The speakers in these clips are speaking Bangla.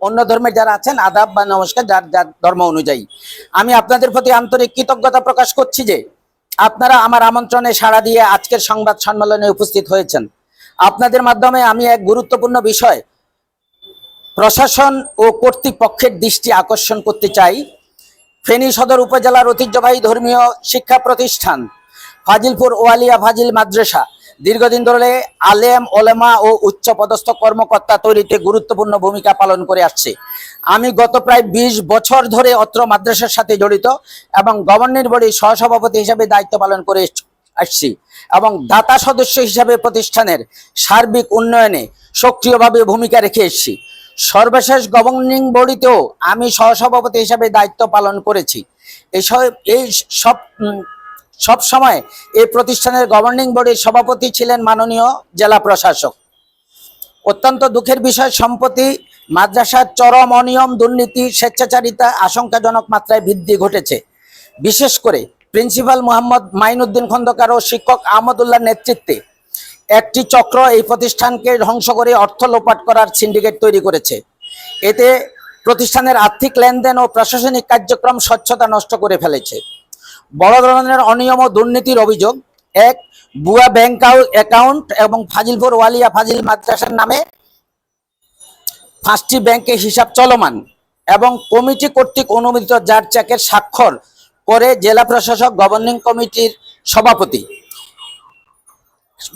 অন্য ধর্মের যারা আছেন, আদাব বা নমস্কার, যার যার ধর্ম অনুযায়ী। আমি আপনাদের প্রতি আন্তরিক কৃতজ্ঞতা প্রকাশ করছি যে আপনারা আমার আমন্ত্রণে সাড়া দিয়ে আজকের সংবাদ সম্মেলনে উপস্থিত হয়েছেন। আপনাদের মাধ্যমে আমি এক গুরুত্বপূর্ণ বিষয় প্রশাসন ও কর্তৃপক্ষের দৃষ্টি আকর্ষণ করতে চাই। ফেনী সদর উপজেলার ঐতিহ্যবাহী ধর্মীয় শিক্ষা প্রতিষ্ঠান, ফাজিলপুর ওয়ালিয়া ফাজিল মাদ্রাসা। দীর্ঘদিন ধরে আলেম, ওলেমা ও উচ্চ পদস্থ কর্মকর্তা তৈরিতে গুরুত্বপূর্ণ ভূমিকা পালন করে আসছে। আমি গত প্রায় ২০ বছর ধরে অত্র মাদ্রাসার সাথে জড়িত এবং গভর্নিং বডির সহসভাপতি হিসেবে দায়িত্ব পালন করে আসছি এবং দাতা সদস্য হিসাবে প্রতিষ্ঠানের সার্বিক উন্নয়নে সক্রিয়ভাবে ভূমিকা রেখে এসেছি। সর্বশেষ গভর্নিং বডিতেও আমি সহসভাপতি হিসাবে দায়িত্ব পালন করেছি। এসব এই সব সব সময় এই প্রতিষ্ঠানের গভর্নিং বডির সভাপতি ছিলেন মাননীয় জেলা প্রশাসক। অত্যন্ত দুঃখের বিষয়, সম্প্রতি মাদ্রাসার চরম অনিয়ম, দুর্নীতি, স্বেচ্ছাচারিতা আশঙ্কাজনক মাত্রায় বৃদ্ধি ঘটেছে। বিশেষ করে প্রিন্সিপাল মোহাম্মদ মাইনুদ্দিন খন্দকার ও শিক্ষক আহমদুল্লাহ নেতৃত্বে একটি চক্র এই প্রতিষ্ঠানকে ধ্বংস করে অর্থ লোপাট করার সিন্ডিকেট তৈরি করেছে। এতে প্রতিষ্ঠানের আর্থিক লেনদেন ও প্রশাসনিক কার্যক্রম স্বচ্ছতা নষ্ট করে ফেলেছে। বড় ধরনের অনিয়ম ও দুর্নীতির অভিযোগ। এক, বুয়া ব্যাংক অ্যাকাউন্ট এবং ফাজিলপুর ওয়ালিয়া ফাজিল মাদ্রাসার নামে পাঁচটি ব্যাংকে হিসাব চলমান এবং কমিটি কর্তৃক অনুমোদিত যার চেকের স্বাক্ষর করে জেলা প্রশাসক গভর্নিং কমিটির সভাপতি।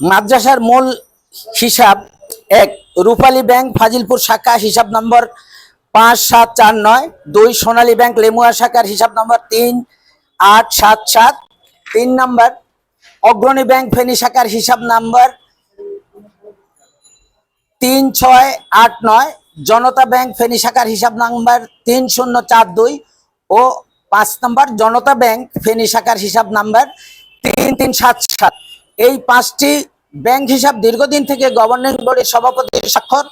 মাদ্রাসার মূল হিসাব এক, রূপালী ব্যাংক ফাজিলপুর শাখা হিসাব নম্বর পাঁচ সাত চার নয়, দুই সোনালী ব্যাংক লেমুয়া শাখার হিসাব নম্বর তিন আট সাত সাত, তিন নম্বর, অগ্রণী ব্যাংক ফেনী শাখার হিসাব নাম্বার তিন ছয় আট নয়, জনতা ব্যাংক ফেনী শাখার হিসাব নাম্বার তিন শূন্য চার দুই ও পাঁচ নম্বর, জনতা ব্যাংক ফেনী শাখার হিসাব নাম্বার তিন তিন সাত সাত। এই পাঁচটি ব্যাংক হিসাব দীর্ঘদিন থেকে গভর্নিং বডির সভাপতির স্বাক্ষর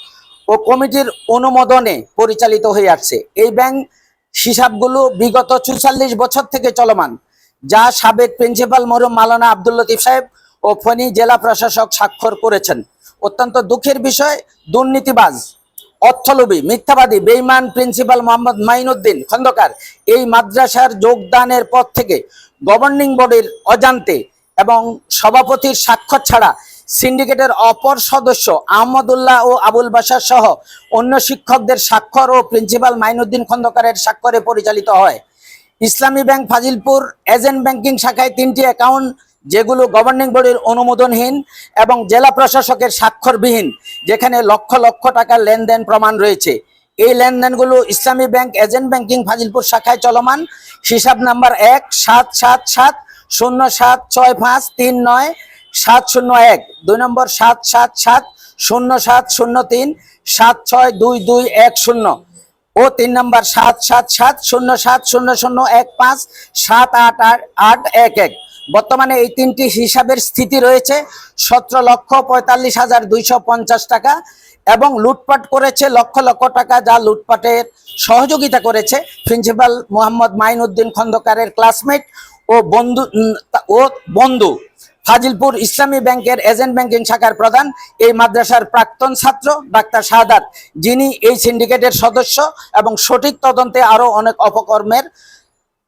ও কমিটির অনুমোদনে পরিচালিত হয়ে আসছে। এই ব্যাংক হিসাবগুলো বিগত চুয়াল্লিশ বছর থেকে চলমান, যা সাবেক প্রিন্সিপাল মরুম মালানা আব্দুল লতিফ সাহেব ও ফণি জেলা প্রশাসক স্বাক্ষর করেছেন। অত্যন্ত দুঃখের বিষয়, দুর্নীতিবাজ, অর্থলোভী, মিথ্যাবাদী বেইমান প্রিন্সিপাল মোহাম্মদ মাইনুদ্দিন খন্দকার এই মাদ্রাসার যোগদানের পর থেকে গভর্নিং বডির অজান্তে এবং সভাপতির স্বাক্ষর ছাড়া সিন্ডিকেটের অপর সদস্য আহমদুল্লাহ ও আবুল বাসার সহ অন্য শিক্ষকদের স্বাক্ষর ও প্রিন্সিপাল মাইনুদ্দিন খন্দকারের স্বাক্ষরে পরিচালিত হয়। ইসলামী ব্যাংক ফাজিলপুর এজেন্ট ব্যাংকিং শাখায় তিনটি অ্যাকাউন্ট, যেগুলো গভর্নিং বডির অনুমোদনহীন এবং জেলা প্রশাসকের স্বাক্ষরবিহীন, যেখানে লক্ষ লক্ষ টাকার লেনদেন প্রমাণ রয়েছে। এই লেনদেনগুলো ইসলামী ব্যাংক এজেন্ট ব্যাংকিং ফাজিলপুর শাখায় চলমান। হিসাব নাম্বার এক সাত সাত সাত শূন্য সাত ছয় পাঁচ তিন নয় সাত শূন্য এক, দুই নম্বর সাত সাত সাত, শূন্য সাত, শূন্য তিন, সাত ছয় দুই দুই এক শূন্য ও তিন নম্বর সাত সাত সাত, শূন্য সাত, শূন্য শূন্য এক পাঁচ, সাত আট আট আট এক এক। বর্তমানে এই তিনটি হিসাবের স্থিতি রয়েছে, সতেরো লক্ষ পঁয়তাল্লিশ হাজার দুইশো পঞ্চাশ টাকা এবং লুটপাট করেছে লক্ষ লক্ষ টাকা, যা লুটপাটের সহযোগিতা করেছে প্রিন্সিপাল মোহাম্মদ মাইনুদ্দিন খন্দকারের ক্লাসমেট ও বন্ধু ও বন্ধু। ফাজিলপুর ইসলামী ব্যাংকের এজেন্ট ব্যাংকিং শাখার প্রধান, এই মাদ্রাসার প্রাক্তন ছাত্র ডাক্তার শাহাদাত। যিনি এই সিন্ডিকেটের সদস্য এবং সঠিক তদন্তে আরও অনেক অপকর্মের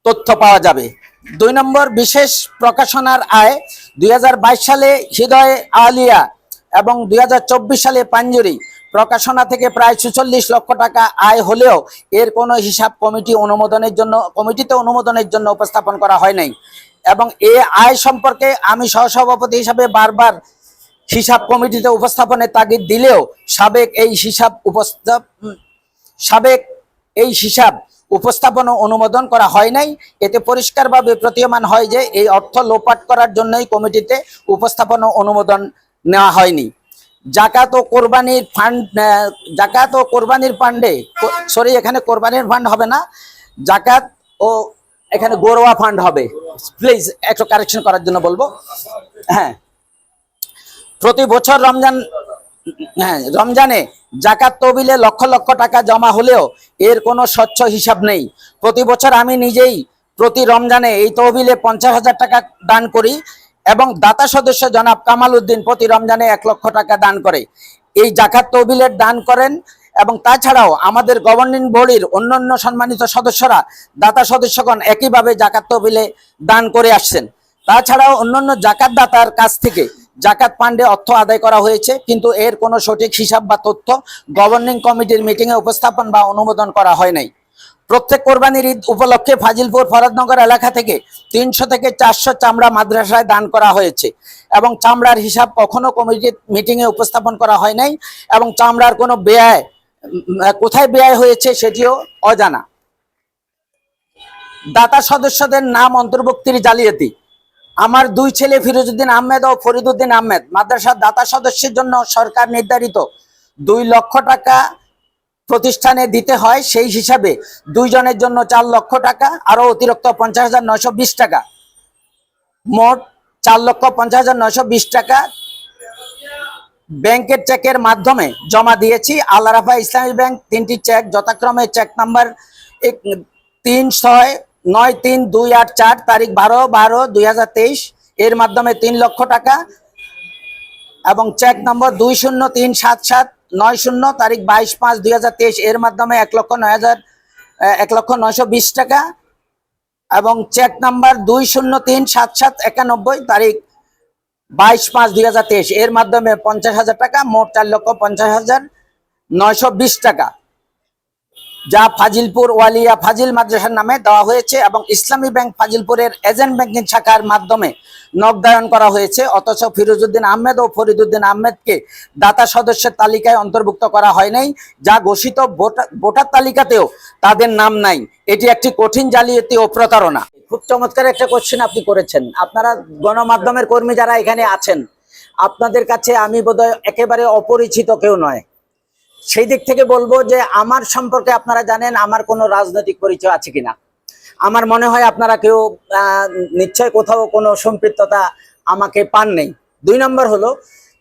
তথ্য পাওয়া যাবে। দুই নম্বর, বিশেষ প্রকাশনার আয়, দুই হাজার বাইশ সালে হৃদয় আলিয়া এবং দুই হাজার চব্বিশ সালে পাঞ্জুরি। প্রকাশনা থেকে প্রায় সুচল্লিশ লক্ষ টাকা আয় হলেও এর কোনো হিসাব কমিটি অনুমোদনের জন্য, কমিটিতে অনুমোদনের জন্য উপস্থাপন করা হয় নাই। এবং এ আয় সম্পর্কে আমি সহসভাপতি হিসাবে বারবার হিসাব কমিটিতে উপস্থাপনের তাগিদ দিলেও সাবেক এই হিসাব উপস্থাপ সাবেক এই হিসাব উপস্থাপন অনুমোদন করা হয় নাই। এতে পরিষ্কারভাবে প্রতীয়মান হয় যে এই অর্থ লোপাট করার জন্যই কমিটিতে উপস্থাপন অনুমোদন নেওয়া হয়নি। জাকাত ও কোরবানির ফান্ড জাকাত ও কোরবানির ফান্ডে সরি এখানে কোরবানির ফান্ড হবে না, জাকাত ও এখানে গোরোয়া ফান্ড হবে। প্লিজ একটু কারেকশন করার জন্য বলব। হ্যাঁ। প্রতি বছর রমজান হ্যাঁ রমজানে জাকাত তহবিলে লক্ষ লক্ষ টাকা জমা হলেও এর কোনো স্বচ্ছ হিসাব নেই। প্রতি বছর আমি নিজেই প্রতি রমজানে এই তহবিলে পঞ্চাশ হাজার টাকা দান করি। এবং দাতা সদস্য জনাব কামাল উদ্দিন প্রতি রমজানে এক লক্ষ টাকা দান করে। এই জাকাত তহবিলের দান করেন এবং তাছাড়াও আমাদের গভর্নিং বডির অন্যান্য সম্মানিত সদস্যরা দাতা সদস্যগণ একইভাবে জাকাত তহবিলে দান করে আসছেন। তাছাড়াও অন্যান্য জাকাত দাতার কাছ থেকে জাকাত পান্ডে অর্থ আদায় করা হয়েছে, কিন্তু এর কোনো সঠিক হিসাব বা তথ্য গভর্নিং কমিটির মিটিংয়ে উপস্থাপন বা অনুমোদন করা হয় নাই। প্রত্যেক কোরবানির ঈদ উপলক্ষে ফাজিলপুর, ফরাদনগর এলাকা থেকে তিনশো থেকে চারশো চামড়া মাদ্রাসায় দান করা হয়েছে। এবং চামড়ার হিসাব কখনো কমিটির মিটিংয়ে উপস্থাপন করা হয় নাই এবং চামড়ার কোনো ব্যয় কোথায় ব্যয় হয়েছে সেটিও অজানা। দাতা সদস্যদের নাম অন্তর্ভুক্তির জালিয়াতি। আমার দুই ছেলে ফিরোজউদ্দিন আহমেদ ও ফরিদুদ্দিন আহমেদ মাদ্রাসার দাতা সদস্যের জন্য সরকার নির্ধারিত দুই লক্ষ টাকা প্রতিষ্ঠানে দিতে হয়, সেই হিসাবে দুইজনের জন্য চার লক্ষ টাকা আরও অতিরিক্ত পঞ্চাশ হাজার বিশ টাকা। মোট চার লক্ষ পঞ্চাশ হাজার বিশ টাকা ব্যাংকের চেকের মাধ্যমে জমা দিয়েছি। আল্লাহ রাফা ইসলামী ব্যাংক তিনটি চেক, যথাক্রমে চেক নাম্বার তিন ছয় নয় তিন দুই আট চার, তারিখ বারো বারো দুই এর মাধ্যমে তিন লক্ষ টাকা এবং চেক নম্বর দুই শূন্য তিন সাত সাত নয় শূন্য, তারিখ বাইশ পাঁচ দুই এর মাধ্যমে এক লক্ষ নয় হাজার এক লক্ষ নয়শো বিশ টাকা। এবং চেক নাম্বার দুই শূন্য তিন সাত সাত একানব্বই, তারিখ বাইশ পাঁচ দুই এর মাধ্যমে পঞ্চাশ হাজার টাকা, মোট চার লক্ষ পঞ্চাশ হাজার নয়শো বিশ টাকা। যা ফাজিলপুর ওয়ালিয়া ফাজিল মাদ্রাসার নামে দেওয়া হয়েছে এবং ইসলামী ব্যাংক ফাজিলপুরের এজেন্ট ব্যাংকিং শাখার মাধ্যমে নগদায়ন করা হয়েছে। অথচ ফিরোজউদ্দিন আহমেদ ও ফরিদুদ্দিন আহমেদকে দাতা সদস্যের তালিকায় অন্তর্ভুক্ত করা হয় নাই, যা ঘোষিত ভোটার তালিকাতেও তাদের নাম নাই। এটি একটি কঠিন জালিয়াতি ও প্রতারণা। খুব চমৎকার একটা কোশ্চেন আপনি করেছেন। আপনারা গণমাধ্যমের কর্মী যারা এখানে আছেন, আপনাদের কাছে আমি বোধহয় একেবারে অপরিচিত কেউ নয়। সেই দিক থেকে বলব যে আমার সম্পর্কে আপনারা জানেন আমার কোনো রাজনৈতিক পরিচয় আছে কিনা। আমার মনে হয় আপনারা কেউ নিশ্চয় কোথাও কোনো সম্পৃক্ততা আমাকে পান নেই। দুই নম্বর হলো,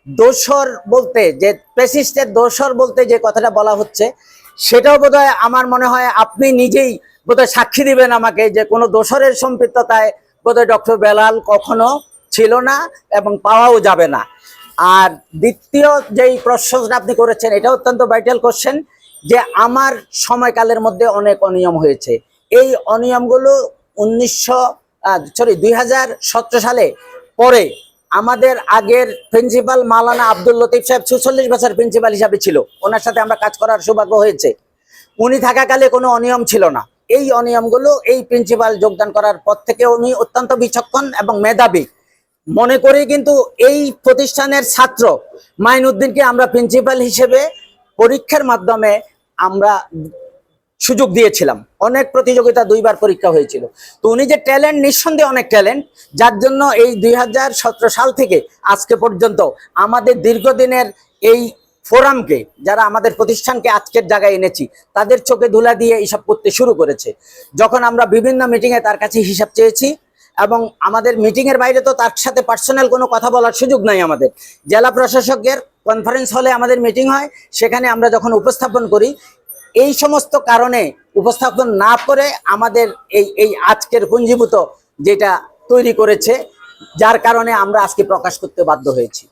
দোসর বলতে যে পেসিস্টের দোসর বলতে যে কথাটা বলা হচ্ছে, সেটাও বোধহয় আমার মনে হয় আপনি নিজেই বোধহয় সাক্ষী দিবেন আমাকে যে কোনো দোসরের সম্পৃক্ততায় বোধহয় ডক্টর বেলাল কখনো ছিল না এবং পাওয়াও যাবে না। আর দ্বিতীয় যেই প্রশ্নটা আপনি করেছেন, এটা অত্যন্ত ভাইটাল কোশ্চেন যে আমার সময়কালের মধ্যে অনেক অনিয়ম হয়েছে। এই অনিয়মগুলো উনিশশো সরি দুই হাজার সতেরো সালে পরে আমাদের আগের প্রিন্সিপাল মালানা আব্দুল লতিফ সাহেব ছুচল্লিশ বছর প্রিন্সিপাল হিসাবে ছিল। ওনার সাথে আমরা কাজ করার সৌভাগ্য হয়েছে। উনি থাকাকালে কোনো অনিয়ম ছিল না। এই অনিয়মগুলো এই প্রিন্সিপাল যোগদান করার পর থেকে উনি অত্যন্ত বিচক্ষণ এবং মেধাবী। মনে করি কিন্তু এই প্রতিষ্ঠানের ছাত্র মাইনুদ্দিনকে আমরা প্রিন্সিপাল হিসেবে পরীক্ষার মাধ্যমে আমরা সুযোগ দিয়েছিলাম। অনেক প্রতিযোগিতা দুইবার পরীক্ষা হয়েছিল। তো উনি যে ট্যালেন্ট, নিঃসন্দেহে অনেক ট্যালেন্ট, যার জন্য এই দুই হাজার সতেরো সাল থেকে আজকে পর্যন্ত আমাদের দীর্ঘদিনের এই ফোরামকে, যারা আমাদের প্রতিষ্ঠানকে আজকের জায়গায় এনেছি, তাদের চোখে ধুলা দিয়ে এইসব করতে শুরু করেছে। যখন আমরা বিভিন্ন মিটিংয়ে তার কাছে হিসাব চেয়েছি এবং আমাদের মিটিং এর বাইরে তো তার সাথে পার্সোনাল কোনো কথা বলার সুযোগ নাই আমাদের। জেলা প্রশাসকের কনফারেন্স হলে আমাদের মিটিং হয়, সেখানে আমরা যখন উপস্থাপন করি, এই সমস্ত কারণে উপস্থাপন না করে আমাদের এই এই আজকের পুঞ্জীভূত যেটা তৈরি করেছে, যার কারণে আমরা আজকে প্রকাশ করতে বাধ্য হয়েছি।